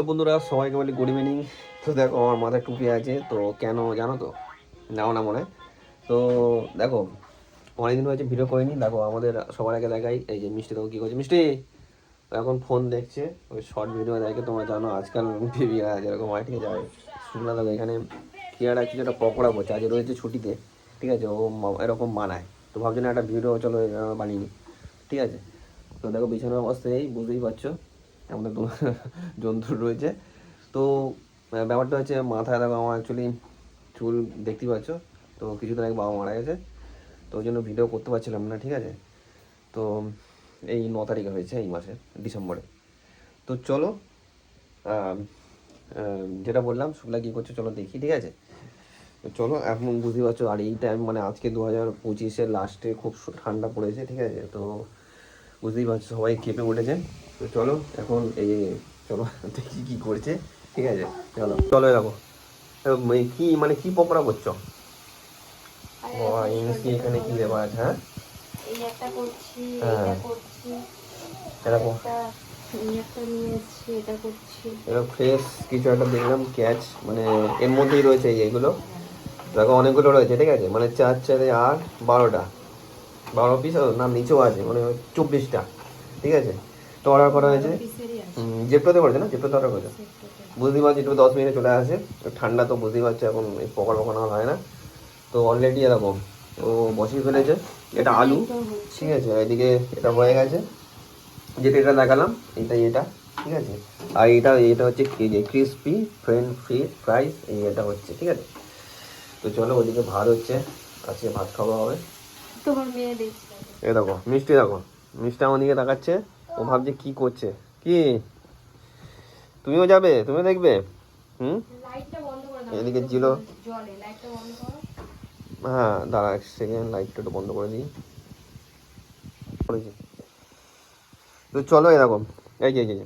তো বন্ধুরা, সবাইকে বলি গুড ইভিনিং তো দেখো, আমার মাথায় টুপি আছে, তো কেন জানো তো? নাও না মনে? তো দেখো, অনেকদিন হয়েছে ভিডিও করিনি। দেখো, আমাদের সবার আগে দেখাই, এই যে মিষ্টি দেখো কী করছে। মিষ্টি এখন ফোন দেখছে, ওই শর্ট ভিডিও দেখে তোমরা জানো, আজকাল বেবিরা যেরকম হয়, ঠিক আছে? শুকনা দেখো, এখানে কি একটা কিছু একটা পকোড়া করছে আজ রয়েছে ছুটিতে, ঠিক আছে? ও এরকম বানায়। তো ভাবছি না একটা ভিডিও চলো বানিয়ে। ঠিক আছে? তো দেখো, বিছানার অবস্থা এই, বুঝতেই পারছ? আমাদের তো জন্তু রয়েছে। তো ব্যাপারটা হচ্ছে মাথায় দেখো আমার অ্যাকচুয়ালি চুল দেখতেই পাচ্ছ, তো কিছুদিন আগে বাবা মারা গেছে, তো ওই জন্য ভিডিও করতে পারছিলাম না, ঠিক আছে? তো এই ন তারিখে হয়েছে, এই মাসে ডিসেম্বরে। তো চলো যেটা বললাম শুক্লা কী করছে চলো দেখি, ঠিক আছে? তো চলো, এখন বুঝতে পারছ, আর এই টাইম মানে আজকে দু হাজার পঁচিশের লাস্টে খুব ঠান্ডা পড়েছে, ঠিক আছে? তো বুঝতেই পারছ, সবাই কেঁপে উঠেছে। তো চলো এখন এই যে চলো দেখি কি করছে। ঠিক আছে চলো। চলো এরকম কি মানে কি পকোড়া করছ? এখানে কি দেওয়া আছে হ্যাঁ? করছি হ্যাঁ। ফ্রেশ কিছু একটা দেখলাম ক্যাচ মানে এর মধ্যেই রয়েছে এই এগুলো। দেখো অনেকগুলো রয়েছে ঠিক আছে? মানে চার চারে আট বারোটা। বারো পিস না নিচেও আছে মানে চব্বিশটা ঠিক আছে? তো অর্ডার করা হয়েছে। জেপ্টোতে করেছে না? জেপ্টোতে অর্ডার করেছে। বুঝতেই পারছি একটু দশ মিনিটে চলে আসে। ঠান্ডা তো বুঝতেই পারছি এখন এই পকড় পকড় আর হয় না। তো অলরেডি এরকম ও বসিয়ে ফেলেছে। এটা আলু ঠিক আছে? এদিকে এটা হয়ে গেছে। যেটা এটা দেখালাম এটাই এটা ঠিক আছে? আর এটা এটা হচ্ছে ক্রিসপি ফ্রেন্ড ফ্রি ফ্রাইস এই এটা হচ্ছে ঠিক আছে? তো চলো ওদিকে ভাত হচ্ছে আজকে ভাত খাওয়া হবে। তোমার মেয়ে দেখছি। এ দেখো মিষ্টি দেখো মিষ্টি আমার দিকে তাকাচ্ছে। ও ভাবছে কি করছে? কি? তুমিও যাবে? তুমিও দেখবে? হুম? লাইটটা বন্ধ করে এদিকে জিলো। জলে। লাইটটা বন্ধ করো। হ্যাঁ দাঁড়া এক সেকেন্ড লাইটটা একটু বন্ধ করে দিই। করেছি। তো চলো এরকম। এই যে এই যে, এই যে।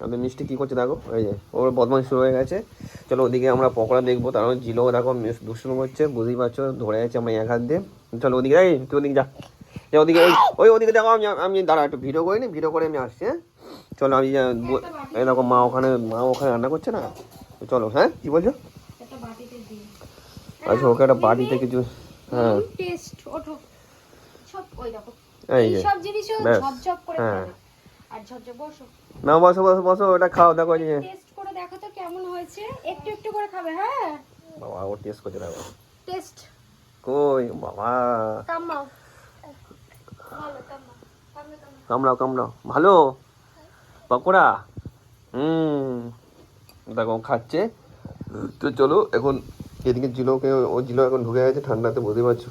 আমাদের মিষ্টি কী করছে দেখো? এই যে ওর বদমাশ শুরু হয়ে গেছে। চলো ওদিকে আমরা পকোড়া দেখব। তারপর মধ্যে জিলো দেখো দুষ্টুমি করছে বুঝতেই পারছ ধরে আছে আমার এক হাত দিয়ে। চলো ওদিকে এই তুই ওদিকে যা। যা ওদিকে ওই ওই ওদিকে দেখো আমি আমি দাঁড়া একটু ভিডিও করে করিনি ভিডিও করে আমি আসছি হ্যাঁ? চলো আমি দেখো মা ওখানে মা ওখানে রান্না করছে না? চলো হ্যাঁ? কী বলছো? বাটিতে আচ্ছা ওকে একটা বাড়িতে কিছু হ্যাঁ। এই যে হ্যাঁ। বসো। না বসো বসো বসো ওটা খাও দেখো যে। টেস্ট করে দেখো তো কেমন হয়েছে। একটু একটু করে খাবে হ্যাঁ? বাবা ও টেস্ট করছে দেখো। টেস্ট কই বাবা। কামাও ভালো কামাও কামে কামে কামড়াও কামড়াও। ভালো? পকোড়া? হুম। দেখো, খাচ্ছে। তো চলো, এখন এদিকে জিলোকে, ও জিলো এখন ঢুকে গেছে, ঠান্ডাতে বুঝতে পারছ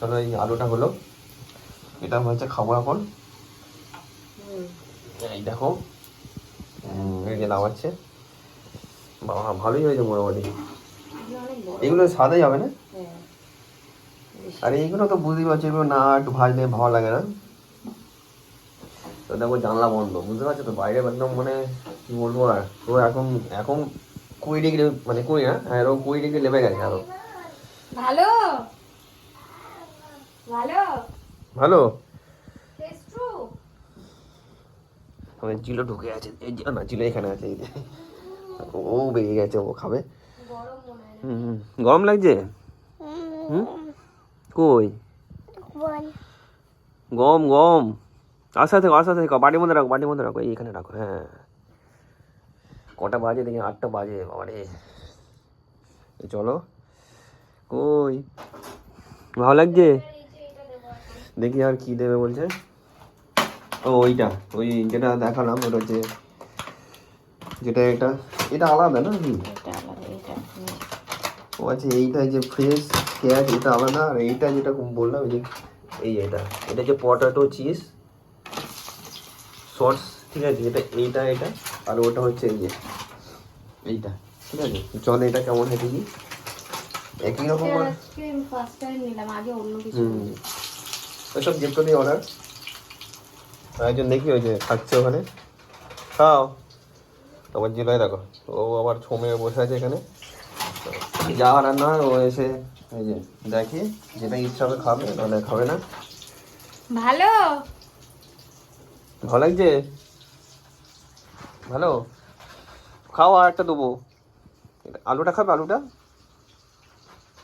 চলো এই আলুটা হলো। এটা হচ্ছে খাব এখন। এই দেখো নামাচ্ছে। বাবা ভালোই হয়েছে মোটামুটি। এগুলো সাদা যাবে না? আর এইগুলো তো বুঝতেই পারছ এগুলো না একটু ভাজলে ভালো লাগে না। তো দেখো জানলা বন্ধ বুঝতে পারছ তো? বাইরে একদম মানে কি বলব আর তো এখন এখন কুড়ি ডিগ্রি মানে কুড়ি না হ্যাঁ এরকম কুড়ি ডিগ্রি লেবে গেছে আরও। ভালো? ভালো? ভালো? জিলো ঢুকে আছে এই না জিলো এখানে আছে এই যে। ও বেরিয়ে গেছে ও খাবে। গরম লাগছে? হুম? কই? গম গম। আশা থেকে আশা থেকে বাড়ির মধ্যে রাখো বাড়ির মধ্যে রাখো। এইখানে রাখো হ্যাঁ। কটা বাজে দেখি আটটা বাজে বাবারে। এই চলো। কই? ভালো লাগছে? দেখি আর কি দেবে বলছে। ও ওইটা ওই যেটা দেখালাম ওটা হচ্ছে যেটা এটা এটা আলাদা না কি এটা ও আচ্ছা এইটা যে ফ্রেশ পেঁয়াজ এটা আলাদা আর এইটা যেটা বললাম এই যে এই এটা। এটা যে পটাটো চিজ সস ঠিক আছে? এটা এইটা এটা আর ওটা হচ্ছে এই যে এইটা ঠিক আছে? চল এটা কেমন হয় দেখি। একই রকম ফার্স্ট টাইম নিলাম আগে অন্য কিছু ওইসব জিপটো দিয়ে অর্ডার একজন দেখি ওই যে খাচ্ছে ওখানে। খাও। তোমার জেলায় দেখো। ও আবার ছমে বসে আছে এখানে। যা রান্না হয়, ও এসে এই যে দেখি যেটা ইচ্ছা হবে খাবে নাহলে খাবে না। ভালো। ভালো লাগছে? ভালো? খাও আর একটা দেবো। আলুটা খাবে আলুটা?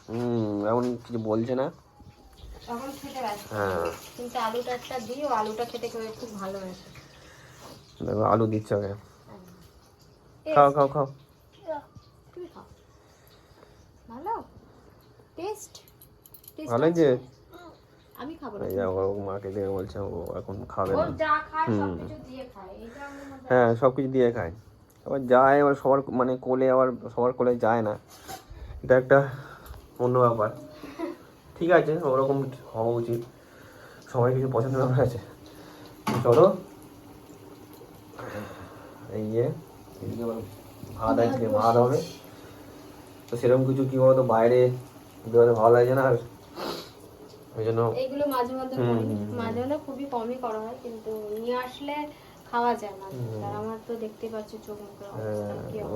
হুম এখন কিছু বলছে না। তখন খেতে হ্যাঁ। কিন্তু আলুটা একটা দিও আলুটা খেতে করে খুব ভালো হয়েছে। দেখো আলু দিচ্ছে ওকে। খাও খাও খাও তুমি খাও ভালো টেস্ট ভালোই যে আমি খাব না। এই যে ও মাকে দিয়ে বলছে ও এখন খাবে না। যা খায় সব হুম। কিছু দিয়ে খায় এটা আমার মধ্যে হ্যাঁ সব কিছু দিয়ে খায়। আবার যায় আবার সবার মানে কোলে আবার সবার কোলে যায় না। এটা একটা অন্য ব্যাপার। ঠিক আছে ওরকম হওয়া উচিত। সবাই কিছু পছন্দ ব্যাপার আছে। চলো। এই যে ভাত আজকে ভাত হবে। তো সেরকম কিছু কি বলতো বাইরে বেরোতে ভালো লাগছে না আর ওই জন্য এইগুলো মাঝে মধ্যে হুম, করি। হুম, হুম। মাঝে মধ্যে খুবই কমই করা হয় কিন্তু নিয়ে আসলে খাওয়া যায় না। আর আমার তো দেখতে পাচ্ছি চোখ মুখের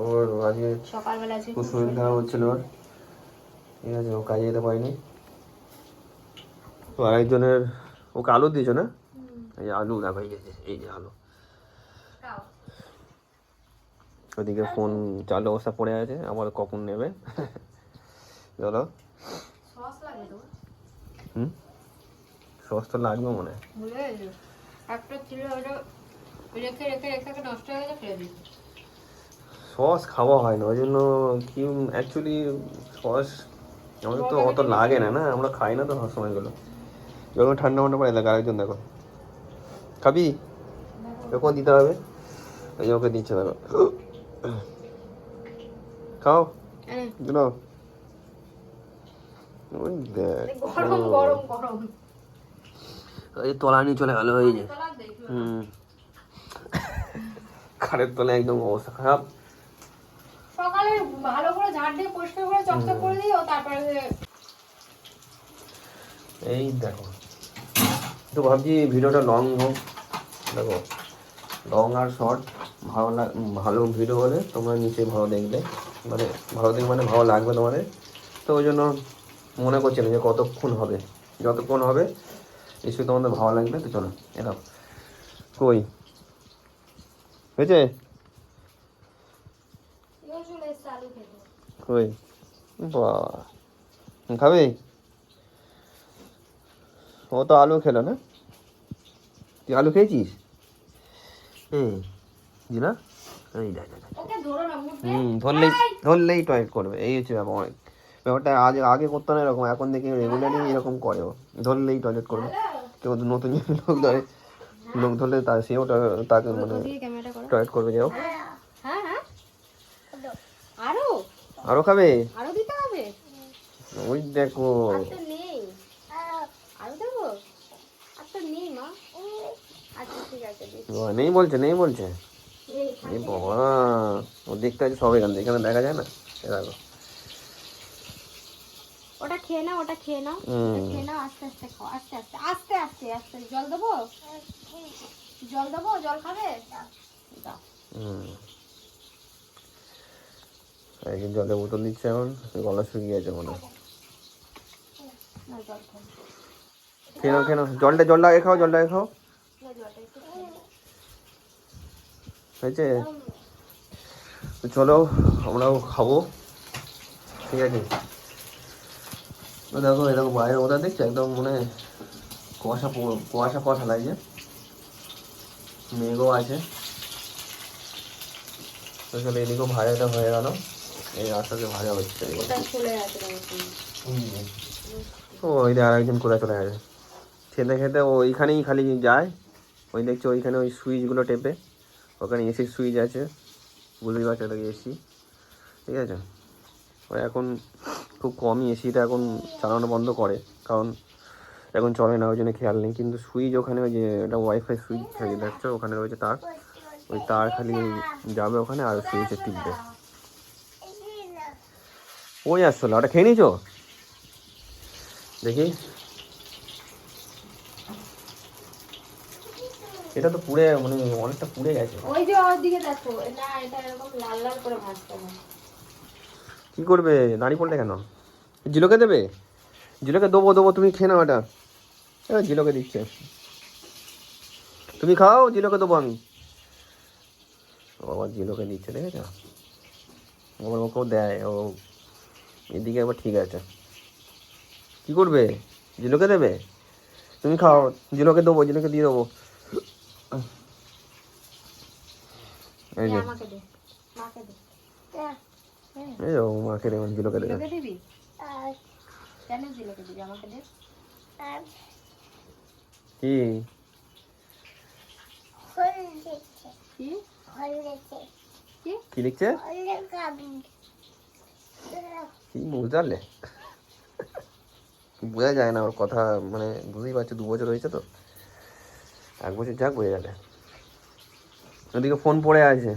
ওর আজকে সকালবেলা আজকে খুব শরীর খারাপ হচ্ছিল ওর। ঠিক আছে ও কাজে যেতে পারিনি। তো আরেকজনের ওকে আলু দিয়েছ না? এই আলু দেখো এই যে এই যে আলু। ওদিকে ফোন চালু অবস্থা পড়ে আছে আমার কখন নেবে? চলো। লাগে হুম? সস তো লাগবে মনে হয়। একটা ছিল ওটা রেখে রেখে রেখে রেখে নষ্ট হয়ে গেছে ফেলে দিয়েছি। সস খাওয়া হয় না ওই জন্য কি অ্যাকচুয়ালি সস আমাদের তো অত লাগে না না? আমরা খাই না তো সবসময়গুলো যখন ঠান্ডা মান্ডা পড়ে লাগে আরেকজন দেখো। খাবি? যখন দিতে হবে। ওই ওকে দিচ্ছে দেখো। খাও। দিল ওই দেখ গরম গরম গরম। ওই তলা নিয়ে চলে গেল ওই যে। দেখি হুম। খাটের তলে একদম অবস্থা খারাপ। সকালে ভালো করে ঝাড় দিয়ে পরিষ্কার করে চকচক করে দিও তারপরে এই দেখো। তো ভাবছি ভিডিওটা লং হোক। দেখো লং আর শর্ট ভালো লাগ- ভালো ভিডিও হলে তোমরা নিচে ভালো দেখবে। মানে ভালো দেখবে মানে ভালো লাগবে তোমাদের। তো ওই জন্য মনে করছিলাম যে কতক্ষণ হবে? যতক্ষণ হবে নিশ্চয়ই তোমাদের ভালো লাগবে তো চলো এরাও কই? হয়েছে? কই? বাহ। খাবে? ও তো আলু খেলো না? তুই আলু খেয়েছিস? হুম জি না না ধরলেই ধরলেই টয়েট করবে এই হচ্ছে ব্যাপার। অনেক ব্যাপারটা আগে আগে করতো না এরকম এখন দেখি রেগুলারই এরকম করে ও। ধরলেই টয়লেট করবে। কেউ তো নতুন লোক ধরে লোক ধরলে তা সেও তাকে মানে টয়লেট করবে যাও হ্যাঁ হ্যাঁ। আরও? আরও খাবে? আরও দিতে হবে? ওই দেখো। নেই। আচ্ছা নেই বলছে নেই বলছে। বাবা ও দেখতে আছে সব এখানে এখানে দেখা যায় না? দেখো। ওটা খেয়ে নাও ওটা খেয়ে নাও খেয়ে নাও আস্তে আস্তে খাও আস্তে আস্তে আস্তে আস্তে আস্তে। জল দেবো? জল দেবো? জল খাবে? হুম। জলের বোতল দিচ্ছে এখন গলা শুকিয়ে গেছে মনে খেয়ে নাও খেয়ে নাও। জলটা জলটা আগে খাও জলটা আগে খাও। হয়েছে? চলো আমরাও খাব। ঠিক আছে। তো দেখো এরকম বাইরে ওটা দেখছ? একদম মানে কুয়াশা কুয়াশা কুয়াশা লাগছে। মেঘও আছে। তো চলো এদিকেও ভাজাটা হয়ে গেল। এই রাস্তাতে ভাজা হচ্ছে ওই দিয়ে আরেকজন কোথায় চলে গেছে। খেতে খেতে ওইখানেই খালি যায়। ওই দেখছ ওইখানে ওই সুইচগুলো টেপে। ওখানে এসির সুইচ আছে। বুঝতেই পারছ এসি। ঠিক আছে? ও এখন খুব কমই এসিটা এখন চালানো বন্ধ করে, কারণ এখন চলে না, ওই জন্য খেয়াল নেই। কিন্তু সুইচ ওখানে ওই যে, এটা ওয়াইফাই সুইচ থাকে, দেখছ? ওখানে রয়েছে তার। ওই তার খালি যাবে ওখানে আর সুইচে টিপবে। ওই আসছিল ওটা খেয়ে নিয়েছো? দেখি। এটা তো পুড়ে মানে অনেকটা পুড়ে গেছে। ওই যে ওর দিকে দেখো, না, এটা এরকম লাল লাল করে হবে। কি করবে? দাঁড়িয়ে পড়লে কেন? জিলোকে দেবে? জিলোকে দেবো দেবো, তুমি খেয়ে নাও এটা। এবার জিলোকে দিচ্ছে। তুমি খাও, জিলোকে দেবো আমি। ও জিলোকে দিচ্ছে ঠিক দেখেছ? আবার ওকেও দেয়, ও এদিকে আবার ঠিক আছে। কি করবে? জিলোকে দেবে? তুমি খাও, জিলোকে দেবো, জিলোকে দিয়ে দেবো। এই যে। হ্যাঁ। এই ও মাকে দেবেন জিলোকে দেবে? দিবি কেন জিলোকে দিবি? আমাকে দে। কি? কি? কি? কি লিখছে? কি বুঝতে পারলে বোঝা যায় না ওর কথা মানে বুঝতেই পারছ দু বছর হয়েছে তো। এক বছর যাক বোঝা যাবে। ওদিকে ফোন পড়ে আছে।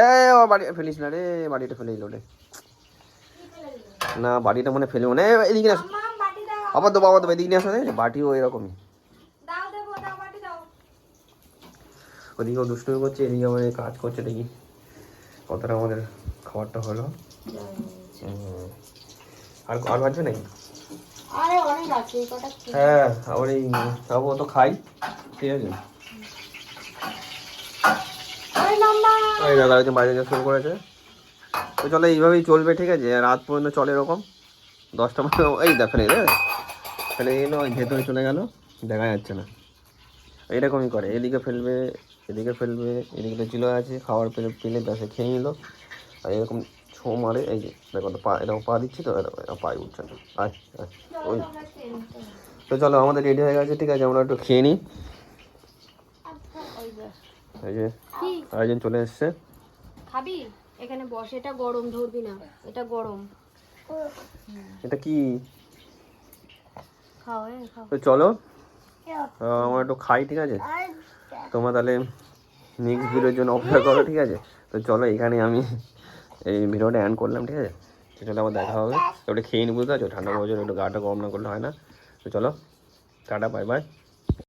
এ ও বাড়ি ফেলিস না রে বাড়িটা ফেলে দিল রে। না বাড়িটা মনে হয় ফেলে মনে এদিকে না আবার তো বাবা তো এদিকে নিয়ে আসো রে। বাটিও এরকমই। দেবো ওদিকেও দুষ্টুমি করছে এদিকে এই কাজ করছে দেখি কতটা আমাদের খাবারটা হলো। আর আর বাজবে নাকি হ্যাঁ আবার এই খাব তো খাই। ঠিক আছে ওই নাম্বার এই দেখো একজন বাইরে যেতে শুরু করেছে। তো চলো এইভাবেই চলবে, ঠিক আছে? রাত পর্যন্ত চলে এরকম। দশটা মতো এই দেখ, ফেলে রে ফেলে ওই ভেতরে চলে গেল। দেখা যাচ্ছে না। এইরকমই করে। এদিকে ফেলবে এদিকে ফেলবে, এদিকে তো চিলো আছে, খাবার পেলে পেলে ব্যাসে খেয়ে নিল। আর এরকম ছো মারে, এই যে, দেখো পা, এরকম পা দিচ্ছি তো পায়ে উঠছে না। আয় আয়, ওই। তো চলো, আমাদের রেডি হয়ে গেছে, ঠিক আছে? আমরা একটু খেয়ে নিই। এই যে কি? আরেকজন চলে এসছে। খাবি? এখানে বস এটা গরম ধরবি না। এটা গরম। এটা কি? খাও তো চলো। আমরা একটু খাই ঠিক আছে? তোমরা তাহলে নেক্সট ভিডিওর জন্য অপেক্ষা করো ঠিক আছে? তো চলো এখানে আমি এই ভিডিওটা অ্যান করলাম ঠিক আছে? তো চলো আবার দেখা হবে। ওটা খেয়ে নি বুঝতে পারছ ঠান্ডা বছর একটু গাটা গরম না করলে হয় না। তো চলো টাটা বাই বাই